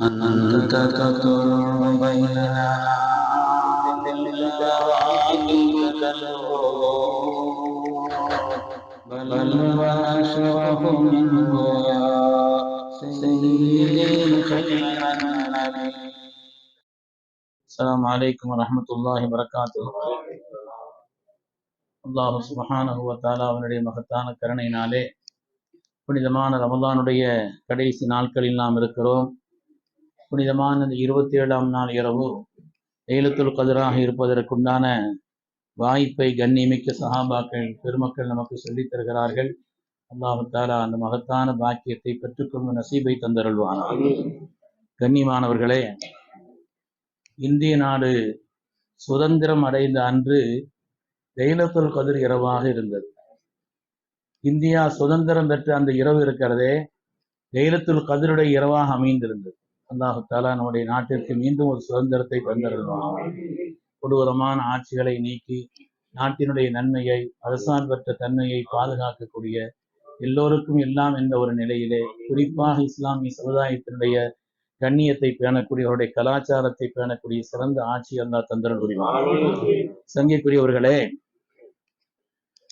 أنت تقر بيننا بالبواكب بل وأشرف منه يا سيدي خير النبي السلام عليكم ورحمة الله وبركاته அல்லாஹ் சுபஹானஹு வ தஆலா அவனுடைய மகத்தான கருணையினாலே புனிதமான ரமலானுடைய கடைசி நாட்களில் நாம் இருக்கிறோம் புனிதமான இந்த இருபத்தி ஏழாம் நாள் இரவு லைலத்துல் கதிராக இருப்பதற்குண்டான வாய்ப்பை கண்ணியமிக்க சகாபாக்கள் பெருமக்கள் நமக்கு சொல்லித் தருகிறார்கள். அல்லாஹு தாலா அந்த மகத்தான பாக்கியத்தை பெற்றுக்கொள்ளும் நசீபை தந்தருள்வானார் கண்ணியமானவர்களே இந்திய நாடு சுதந்திரம் அடைந்த அன்று லைலத்துல் கதிர் இரவாக இருந்தது. இந்தியா சுதந்திரம் பெற்ற அந்த இரவு இருக்கிறதே லைலத்துல் கதிருடைய இரவாக அமைந்திருந்தது. அல்லாஹு தாலா நம்முடைய நாட்டிற்கு மீண்டும் ஒரு சுதந்திரத்தை தந்திருந்தோம் கொடூரமான ஆட்சிகளை நீக்கி நாட்டினுடைய நன்மையை அரசான்பற்ற தன்மையை பாதுகாக்கக்கூடிய எல்லோருக்கும் எல்லாம் என்ற ஒரு நிலையிலே குறிப்பாக இஸ்லாமிய சமுதாயத்தினுடைய கண்ணியத்தை பேணக்கூடிய அவருடைய கலாச்சாரத்தை பேணக்கூடிய சிறந்த ஆட்சி அல்லா தந்திரன் புரிவார் சங்கிக்குரியவர்களே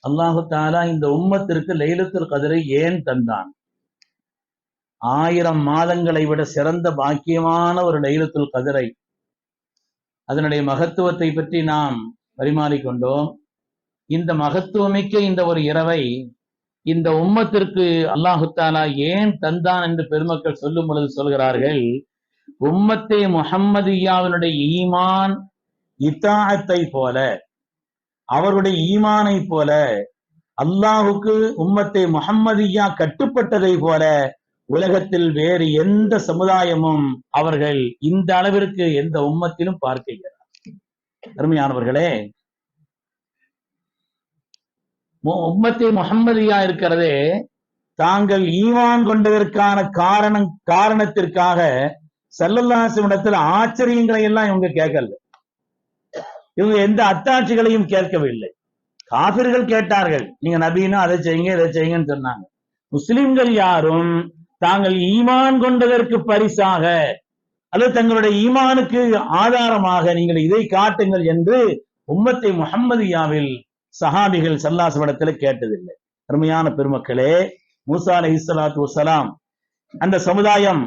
அல்லாஹு தாலா இந்த உம்மத்திற்கு லைலத்தில் கதிரை ஏன் தந்தான்? ஆயிரம் மாதங்களை விட சிறந்த பாக்கியமான ஒரு லைலத்துல் கதிரை. அதனுடைய மகத்துவத்தை பற்றி நாம் பரிமாறிக்கொண்டோம். இந்த மகத்துவமிக்க இந்த ஒரு இரவை இந்த உம்மத்திற்கு அல்லாஹுத்தாலா ஏன் தந்தான் என்று பெருமக்கள் சொல்லும் பொழுது சொல்கிறார்கள் உம்மத்தே முஹம்மதியாவினுடைய ஈமான் இத்தாகத்தை போல அவருடைய ஈமானை போல அல்லாஹுக்கு உம்மத்தை முஹம்மதியா கட்டுப்பட்டதை போல உலகத்தில் வேறு எந்த சமுதாயமும் அவர்கள் இந்த அளவிற்கு எந்த உம்மத்திலும் பார்க்கிறார் அருமையானவர்களே உம்மத்தை முகம்மதியா இருக்கிறதே தாங்கள் ஈவான் கொண்டதற்கான காரணம் காரணத்திற்காக செல்லல்லாசிடத்தில் ஆச்சரியங்களை எல்லாம் இவங்க கேட்கல இவங்க எந்த அத்தாட்சிகளையும் கேட்கவில்லை. காபிர்கள் கேட்டார்கள் நீங்க நபீனா அதை செய்யுங்க இதை செய்யுங்கன்னு சொன்னாங்க. முஸ்லிம்கள் யாரும் தாங்கள் ஈமான் கொண்டதற்கு பரிசாக அல்லது தங்களுடைய ஈமானுக்கு ஆதாரமாக நீங்கள் இதை காட்டுங்கள் என்று உம்மத்தை முகம்மதியாவில் சஹாபிகள் சல்லாசவடத்துல கேட்டதில்லை. அருமையான பெருமக்களே மூசா அலி இஸ்லாத்து வசலாம் அந்த சமுதாயம்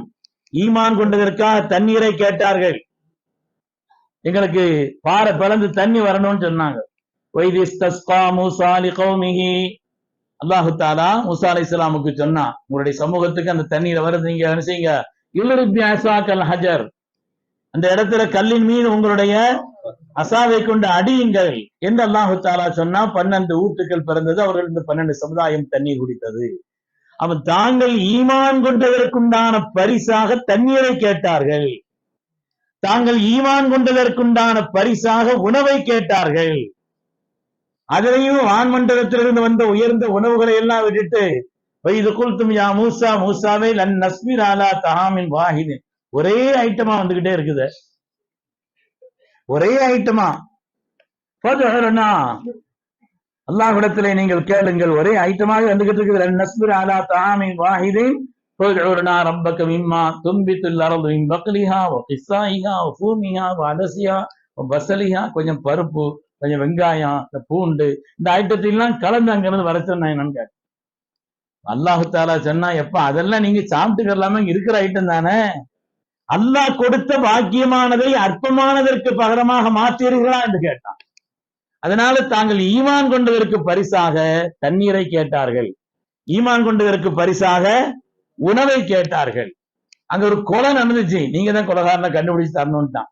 ஈமான் கொண்டதற்காக தண்ணீரை கேட்டார்கள். எங்களுக்கு பாறை பிளந்து தண்ணி வரணும்னு சொன்னாங்க. அல்லாஹு தாலா முசா அலி இஸ்லாமுக்கு சொன்னா உங்களுடைய சமூகத்துக்கு அந்த தண்ணீரை வருது நீங்க என்ன செய்யுங்க? இல்லுரிபியாசாக்கல் ஹஜர். அந்த இடத்துல கல்லின் மீது உங்களுடைய அசாவை கொண்டு அடியுங்கள் என்று அல்லாஹு தாலா சொன்னா பன்னெண்டு ஊட்டுகள் பிறந்தது அவர்கள் இந்த பன்னெண்டு சமுதாயம் தண்ணீர் குடித்தது. அவன் தாங்கள் ஈமான் கொண்டதற்குண்டான பரிசாக தண்ணீரை கேட்டார்கள். தாங்கள் ஈமான் கொண்டதற்குண்டான பரிசாக உணவை கேட்டார்கள். அதிலையும் வான்மண்டலத்திலிருந்து வந்த உயர்ந்த உணவுகளை எல்லாம் விட்டுட்டு வைது குல்தும் யா மூசா மூசாவே லன் நஸ்மீர் ஆலா தஹாமின் வாஹிது ஒரே ஐட்டமா வந்துகிட்டே இருக்குது ஒரே ஐட்டமா அல்லாஹிடத்திலே நீங்கள் கேளுங்கள் ஒரே ஐட்டமாக வந்துகிட்டு இருக்குது லன் நஸ்மீர் ஆலா தஹாமின் வாஹிதின் فادعونا ربك مما تنبت الارض من بقلها وقصائها وفومها وعدسها وبصلها கொஞ்சம் பருப்பு கொஞ்சம் வெங்காயம் இந்த பூண்டு இந்த ஐட்டத்தை எல்லாம் கலந்து அங்கிருந்து வர சொன்னா என்னன்னு கேட்டேன் சொன்னா எப்ப அதெல்லாம் நீங்க சாப்பிட்டுக்கலாம இருக்கிற ஐட்டம் தானே? அல்லாஹ் கொடுத்த பாக்கியமானதை அற்பமானதற்கு பகரமாக மாற்றீர்களா என்று கேட்டான். அதனால தாங்கள் ஈமான் கொண்டதற்கு பரிசாக தண்ணீரை கேட்டார்கள். ஈமான் கொண்டதற்கு பரிசாக உணவை கேட்டார்கள். அங்க ஒரு கொலை நடந்துச்சு. நீங்க தான் கொலகாரனை கண்டுபிடிச்சு தரணும்ட்டான்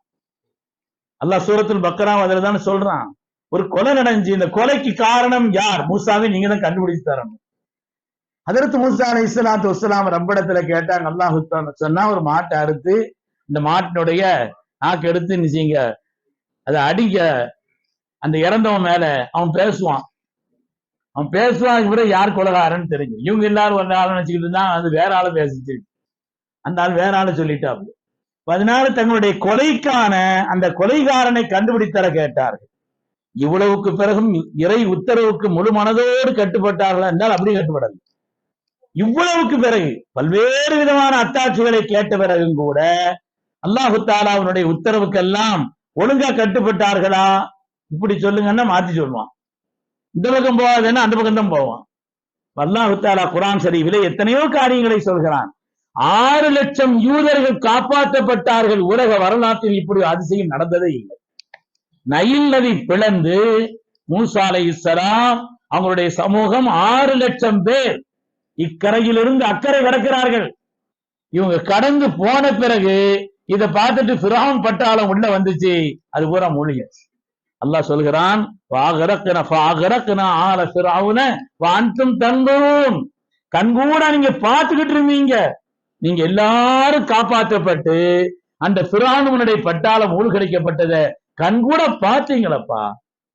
அல்லாஹ் சூரத்தில் பக்கராம் அதுல தானே சொல்றான். ஒரு கொலை நடந்துச்சு. இந்த கொலைக்கு காரணம் யார்? மூசாவை நீங்க தான் கண்டுபிடிச்சு தரணும் அதற்கு மூசா அலி இஸ்லாத்து வசலாம் ரப்படத்துல கேட்டாங்க. அல்லாஹு சொன்னா ஒரு மாட்டை அறுத்து இந்த மாட்டினுடைய நாக்கு எடுத்து நிச்சயங்க அதை அடிக்க அந்த இறந்தவன் மேல அவன் பேசுவான். அவன் பேசுவான் இவரை யார் கொலகாரன்னு தெரிஞ்சு இவங்க எல்லாரும் ஒரு ஆள் நினைச்சுக்கிட்டு இருந்தா அது வேற ஆளை பேசிச்சு அந்த ஆள் வேற ஆளை சொல்லிட்டாப்ல பதினாறு தங்களுடைய கொலைக்கான அந்த கொலைகாரனை கண்டுபிடித்தர கேட்டார்கள். இவ்வளவுக்கு பிறகும் இறை உத்தரவுக்கு முழு மனதோடு கட்டுப்பட்டார்களா என்றால் அப்படி கட்டுப்படல இவ்வளவுக்கு பிறகு பல்வேறு விதமான அத்தாட்சிகளை கேட்ட பிறகும் கூட அல்லாஹு தாலாவினுடைய உத்தரவுக்கெல்லாம் ஒழுங்கா கட்டுப்பட்டார்களா? இப்படி சொல்லுங்கன்னா மாத்தி சொல்லுவான். இந்த பக்கம் போகாதுன்னா அந்த பக்கம் தான் போவான். அல்லாஹு தாலா குரான் சரிவிலே எத்தனையோ காரியங்களை சொல்கிறான். ஆறு லட்சம் யூதர்கள் காப்பாற்றப்பட்டார்கள். உலக வரலாற்றில் இப்படி அதிசயம் நடந்ததே இல்லை. நயில் நதி பிளந்து மூசா இஸ்லாம் அவங்களுடைய சமூகம் ஆறு லட்சம் பேர் இக்கரையிலிருந்து அக்கறை கடக்கிறார்கள். இவங்க கடந்து போன பிறகு இதை பார்த்துட்டு பிரான் பட்டாளம் உள்ள வந்துச்சு. அது பூரா மூலிகை அல்லாஹ் சொல்கிறான் வாகரக்கன ஆல வான்தும் தன்பரும் கண்கூட நீங்க பார்த்துக்கிட்டு இருந்தீங்க. நீங்க எல்லாரும் காப்பாற்றப்பட்டு அந்த பிராணுவனுடைய பட்டாளம் மூழ்கடிக்கப்பட்டத கண்கூட பார்த்தீங்களப்பா?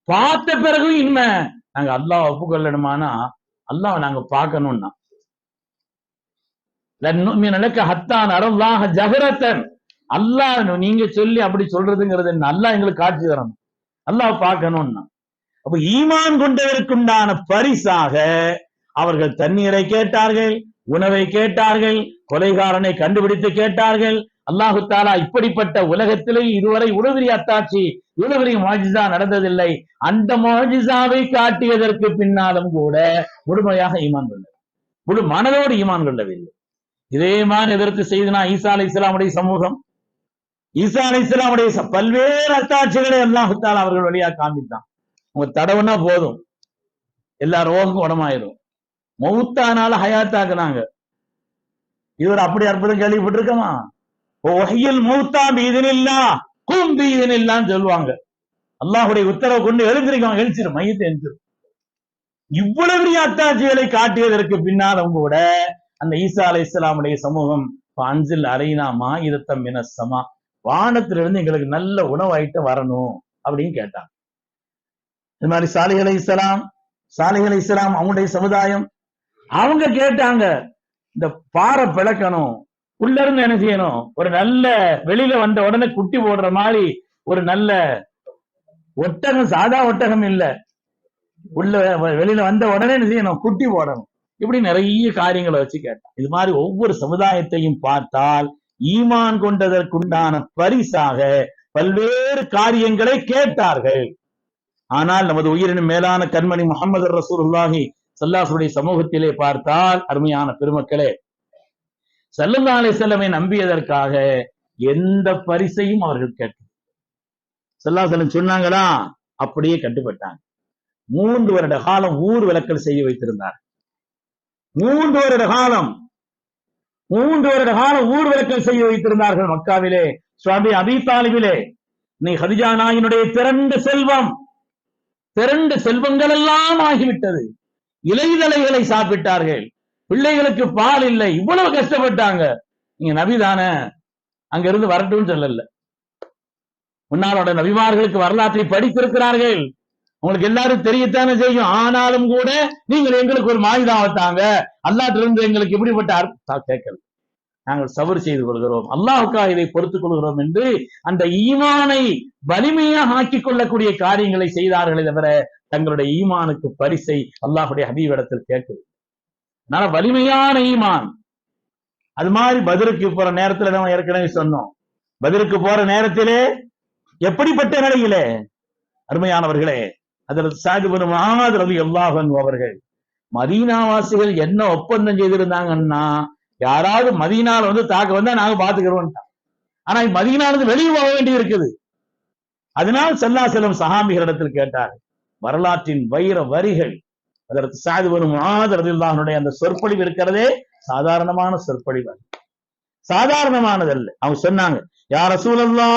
பார்த்த பிறகும் இன்மை நாங்க அல்லாஹ் ஒப்புக்கொள்ளணுமானா? அல்லாஹ் நாங்க பார்க்கணும்னா. நினைக்க ஹத்தான் அரல்லாஹ ஜகரத்தன் அல்லாஹ் நீங்க சொல்லி அப்படி சொல்றதுங்கிறது நல்லா எங்களுக்கு காட்சி தரணும். அல்லாஹ் பார்க்கணும்னா. அப்ப ஈமான் கொண்டவருக்குண்டான பரிசாக அவர்கள் தண்ணீரை கேட்டார்கள் உணவை கேட்டார்கள் கொலைகாரனை கண்டுபிடித்து கேட்டார்கள். அல்லாஹு தாலா இப்படிப்பட்ட உலகத்திலே இதுவரை உணவிரி அத்தாட்சி உணவிரி மோஜிசா நடந்ததில்லை. அந்த மோஜிசாவை காட்டியதற்கு பின்னாலும் கூட முழுமையாக ஈமான் கொண்டது முழு மனதோடு ஈமான் கொள்ளவில்லை. இதே மாதிரி எதிர்த்து செய்தனா ஈசா அலை இஸ்லாமுடைய சமூகம் ஈசா அலி இஸ்லாமுடைய பல்வேறு அத்தாட்சிகளை அல்லாஹு தாலா அவர்கள் வழியா காமித்தான் உங்க தடவுனா போதும். எல்லா ரோகம் குணமாயிரும் மௌத்தானால ஹயாத்தாக்குனாங்க இவர் அப்படி அற்புதம் கேள்விப்பட்டிருக்கமா ஒஹியில் மௌத்தா பீதனில்லா கும் பீதனில்லான்னு சொல்லுவாங்க அல்லாஹுடைய உத்தரவு கொண்டு எழுந்திருக்கவங்க எழுச்சிரும் மையத்தை எழுந்திரும் இவ்வளவு பெரிய அத்தாட்சிகளை காட்டியதற்கு பின்னாலும் கூட அந்த ஈசா அலை இஸ்லாமுடைய சமூகம் அஞ்சில் அலைனாமா இதத்தம் மினசமா வானத்திலிருந்து எங்களுக்கு நல்ல உணவாயிட்டு வரணும் அப்படின்னு கேட்டாங்க இது மாதிரி சாலிஹ் அலை இஸ்லாம் சாலிஹ் அலை இஸ்லாம் அவங்களுடைய சமுதாயம் அவங்க கேட்டாங்க இந்த பாறை பிளக்கணும். உள்ள இருந்து என்ன செய்யணும்? ஒரு நல்ல வெளியில வந்த உடனே குட்டி போடுற மாதிரி ஒரு நல்ல ஒட்டகம் சாதா ஒட்டகம் இல்ல. உள்ள வெளியில வந்த உடனே என்ன செய்யணும்? குட்டி போடணும். இப்படி நிறைய காரியங்களை வச்சு கேட்டான். இது மாதிரி ஒவ்வொரு சமுதாயத்தையும் பார்த்தால் ஈமான் கொண்டதற்குண்டான பரிசாக பல்வேறு காரியங்களை கேட்டார்கள். ஆனால் நமது உயிரின் மேலான கண்மணி முகமது ரசூலுல்லாஹி சல்லாசுடைய சமூகத்திலே பார்த்தால் அருமையான பெருமக்களே சல்லல்லா அலிசல்லமை நம்பியதற்காக எந்த பரிசையும் அவர்கள் கேட்டு சல்லாசலம் சொன்னாங்களா? அப்படியே கட்டுப்பட்டாங்க மூன்று வருட காலம் ஊர் விளக்கல் செய்ய வைத்திருந்தார். மூன்று வருட காலம் மூன்று வருட காலம் ஊர் விளக்கல் செய்ய வைத்திருந்தார்கள் மக்காவிலே சுவாமி அபி தாலிபிலே. நீ ஹதிஜா நாயினுடைய திரண்டு செல்வம் திரண்டு செல்வங்கள் எல்லாம் ஆகிவிட்டது. இலைதலைகளை சாப்பிட்டார்கள். பிள்ளைகளுக்கு பால் இல்லை. இவ்வளவு கஷ்டப்பட்டாங்க. நீங்க நபிதான அங்க இருந்து வரட்டும்னு சொல்லல. முன்னாளோட நபிமார்களுக்கு வரலாற்றை படித்திருக்கிறார்கள். உங்களுக்கு எல்லாரும் தெரியத்தானே செய்யும். ஆனாலும் கூட நீங்கள் எங்களுக்கு ஒரு மாயுதாவத்தாங்க அல்லாட்டிலிருந்து இருந்து எங்களுக்கு எப்படிப்பட்ட அர்த்தம் கேட்கல. நாங்கள் சபர் செய்து கொள்கிறோம். அல்லாஹுக்காக இதை பொறுத்துக் கொள்கிறோம் என்று அந்த ஈமானை வலிமையாக ஆக்கிக் கொள்ளக்கூடிய காரியங்களை செய்தார்களே தவிர தங்களுடைய ஈமானுக்கு பரிசை அல்லாஹுடைய ஹபீபிடத்தில் கேட்குது அதனால வலிமையான ஈமான். அது மாதிரி பதிலுக்கு போற நேரத்துல நம்ம ஏற்கனவே சொன்னோம். பதிலுக்கு போற நேரத்திலே எப்படிப்பட்ட நிலையிலே? அருமையானவர்களே அதில் சாதிபுர மகாமது ரவி அல்லாஹன் அவர்கள் மதீனாவாசிகள் என்ன ஒப்பந்தம் செய்திருந்தாங்கன்னா யாராவது மதியினால வந்து தாக்க வந்தா நாங்க பாத்துக்கிறோம் ஆனா மதீனால வெளியே போக வேண்டி இருக்குது. அதனால் செல்லா செல்லும் சஹாபிகளிடத்தில் கேட்டார் வரலாற்றின் வைர வரிகள் அதற்கு சாதிபுரம் மகாதரதில்லாஹனுடைய அந்த சொற்பொழிவு இருக்கிறதே சாதாரணமான சொற்பொழிவு அல்ல. சாதாரணமானதல்ல. அவங்க சொன்னாங்க யார் ரசூலல்லா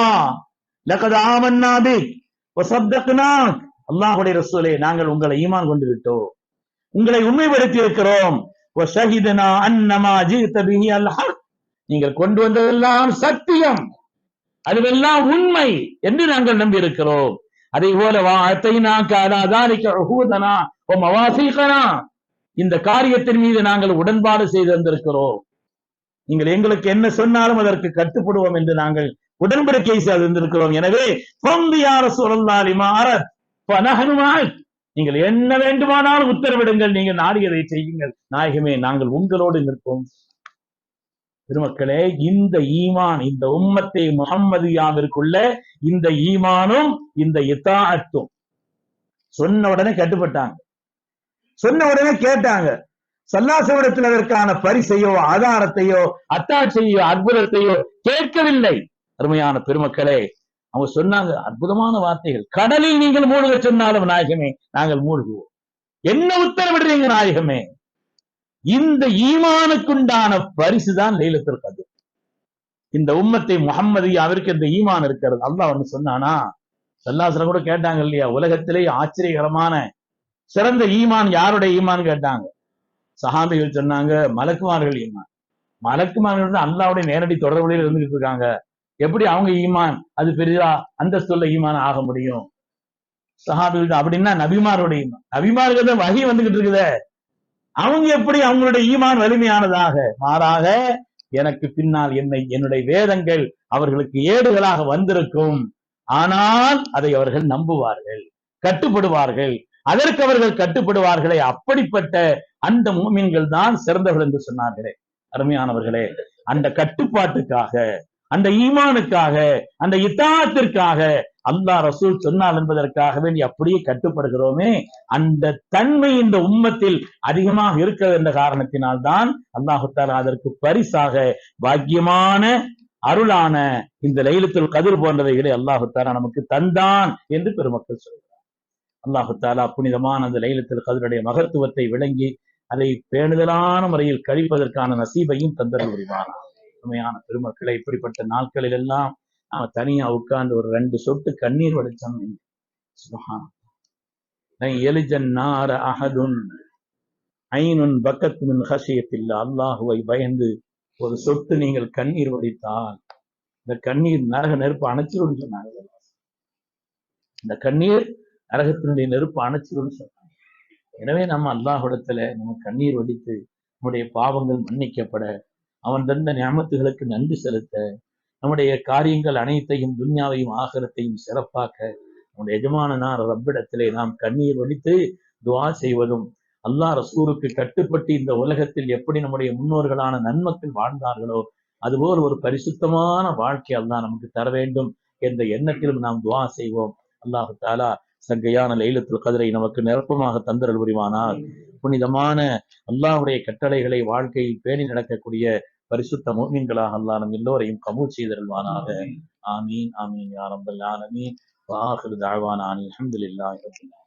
லக்கது ஆமன்னாபி பிக் வசத்தக்னாக் ரசூலே நாங்கள் உங்களை ஈமான் கொண்டு விட்டோம். உங்களை உண்மைப்படுத்தி இருக்கிறோம். நீங்கள் கொண்டு வந்ததெல்லாம் சத்தியம். அதுவெல்லாம் உண்மை என்று நாங்கள் நம்பி இருக்கிறோம் அதே போல வாத்தைனா இந்த காரியத்தின் மீது நாங்கள் உடன்பாடு செய்து வந்திருக்கிறோம். நீங்கள் எங்களுக்கு என்ன சொன்னாலும் அதற்கு கட்டுப்படுவோம் என்று நாங்கள் உடன்படிக்கை செய்து வந்திருக்கிறோம். எனவே நீங்கள் என்ன வேண்டுமானாலும் உத்தரவிடுங்கள். நீங்கள் நாடியதை செய்யுங்கள். நாயகமே நாங்கள் உங்களோடு நிற்போம். பெருமக்களே இந்த ஈமான் இந்த உம்மத்தை முகம்மதியாவிற்குள்ள இந்த ஈமானும் இந்த இத்தாத்தும் சொன்ன உடனே கட்டுப்பட்டாங்க. சொன்ன உடனே கேட்டாங்க. சல்லாசவரத்தில் அதற்கான பரிசையோ ஆதாரத்தையோ அத்தாட்சியோ அற்புதத்தையோ கேட்கவில்லை. அருமையான பெருமக்களே அவங்க சொன்னாங்க அற்புதமான வார்த்தைகள். கடலில் நீங்கள் மூழ்க சொன்னாலும் நாயகமே நாங்கள் மூழ்குவோம். என்ன உத்தரவிடுறீங்க நாயகமே? இந்த ஈமானுக்குண்டான பரிசு தான் லைலத்துல் கதிர். இந்த உம்மத்தை முகம்மது அவருக்கு இந்த ஈமான் இருக்கிறது. அல்லாஹ் ஒன்று சொன்னானா சல்லாசனம் கூட கேட்டாங்க இல்லையா உலகத்திலே ஆச்சரியகரமான சிறந்த ஈமான் யாருடைய ஈமான் கேட்டாங்க. சஹாபிகள் சொன்னாங்க மலக்குமார்கள் ஈமான். மலக்குமார்கள் வந்து அல்லாவுடைய நேரடி தொடர்புடையில் இருந்துகிட்டு இருக்காங்க. எப்படி அவங்க ஈமான்? அது பெரிதா? அந்தஸ்துள்ள ஈமான் ஆக முடியும். சஹாபிகள் அப்படின்னா நபிமாருடைய ஈமான். நபிமார்கள் தான் வகை வந்துகிட்டு இருக்குதே. அவங்க எப்படி அவங்களுடைய ஈமான் வலிமையானதாக மாறாக எனக்கு பின்னால் என்னை என்னுடைய வேதங்கள் அவர்களுக்கு ஏடுகளாக வந்திருக்கும். ஆனால் அதை அவர்கள் நம்புவார்கள் கட்டுப்படுவார்கள். அதற்கு அவர்கள் கட்டுப்படுவார்களே. அப்படிப்பட்ட அந்த மூமின்கள் தான் சிறந்தவர்கள் என்று சொன்னார்களே. அருமையானவர்களே அந்த கட்டுப்பாட்டுக்காக அந்த ஈமானுக்காக அந்த இத்தாத்திற்காக அல்லாஹ் ரசூல் சொன்னார் என்பதற்காக வேண்டி அப்படியே கட்டுப்படுகிறோமே. அந்த தன்மை இந்த உம்மத்தில் அதிகமாக இருக்கிறது என்ற காரணத்தினால் தான் அதற்கு பரிசாக பாக்கியமான அருளான இந்த லைலத்தில் கதிர் போன்றவைகளை அல்லாஹுத்தாலா நமக்கு தந்தான் என்று பெருமக்கள் சொல்கிறார். அல்லாஹுத்தாலா புனிதமான அந்த லைலத்தில் கதிருடைய மகத்துவத்தை விளங்கி அதை பேணுதலான முறையில் கழிப்பதற்கான நசீபையும் தந்தல் புரிவானார் அருமையான பெருமக்களை இப்படிப்பட்ட நாட்களில் எல்லாம் நாம தனியா உட்கார்ந்து ஒரு ரெண்டு சொட்டு கண்ணீர் வடிச்சோம் எலிஜன் நார அகதுன் ஐனுன் பக்கத் மின் அல்லாஹுவை பயந்து ஒரு சொட்டு நீங்கள் கண்ணீர் வடித்தால் இந்த கண்ணீர் நரக நெருப்பு அணைச்சிரும் சொன்னாங்க. இந்த கண்ணீர் நரகத்தினுடைய நெருப்பு அணைச்சிரும் சொன்னாங்க. எனவே நம்ம அல்லாஹுடத்துல நம்ம கண்ணீர் வடித்து நம்முடைய பாவங்கள் மன்னிக்கப்பட அவன் தந்த ஞாபகத்துகளுக்கு நன்றி செலுத்த நம்முடைய காரியங்கள் அனைத்தையும் துன்யாவையும் ஆகரத்தையும் சிறப்பாக்க நம்முடைய எஜமானனார் ரப்பிடத்திலே நாம் கண்ணீர் வடித்து துவா செய்வதும் அல்லாஹ் ரசூருக்கு கட்டுப்பட்டு இந்த உலகத்தில் எப்படி நம்முடைய முன்னோர்களான நன்மக்கள் வாழ்ந்தார்களோ அதுபோல் ஒரு பரிசுத்தமான வாழ்க்கை அல்லாஹ் நமக்கு தர வேண்டும் என்ற எண்ணத்திலும் நாம் துவா செய்வோம். அல்லாஹு தாலா சங்கையான லைலத்துல் கதிரை நமக்கு நிரப்பமாக தந்தரல் புரிவானால் புனிதமான அல்லாஹுடைய கட்டளைகளை வாழ்க்கையில் பேணி நடக்கக்கூடிய பரிசுத்த மோமீன்களாக அல்லாஹ் நம் எல்லோரையும் கபூல் செய்தருள்வானாக. ஆமீன். ஆமீன் யா ரப்பல் ஆலமீன். வாஹிரு ஹம்துலில்லாஹி ரப்பில் ஆலமீன்.